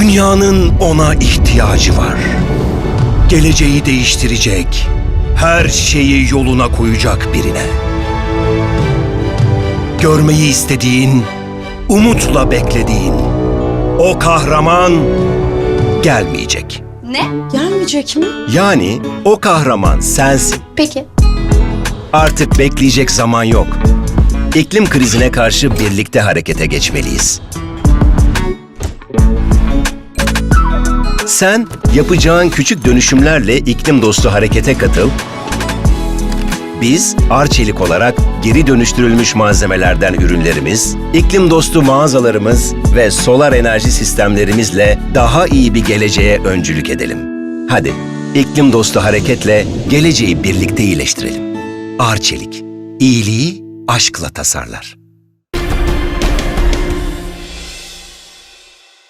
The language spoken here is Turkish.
Dünyanın ona ihtiyacı var. Geleceği değiştirecek, her şeyi yoluna koyacak birine. Görmeyi istediğin, umutla beklediğin o kahraman gelmeyecek. Ne? Gelmeyecek mi? Yani o kahraman sensin. Peki. Artık bekleyecek zaman yok. İklim krizine karşı birlikte harekete geçmeliyiz. Sen yapacağın küçük dönüşümlerle iklim dostu harekete katıl. Biz Arçelik olarak geri dönüştürülmüş malzemelerden ürünlerimiz, iklim dostu mağazalarımız ve solar enerji sistemlerimizle daha iyi bir geleceğe öncülük edelim. Hadi iklim dostu hareketle geleceği birlikte iyileştirelim. Arçelik, iyiliği aşkla tasarlar.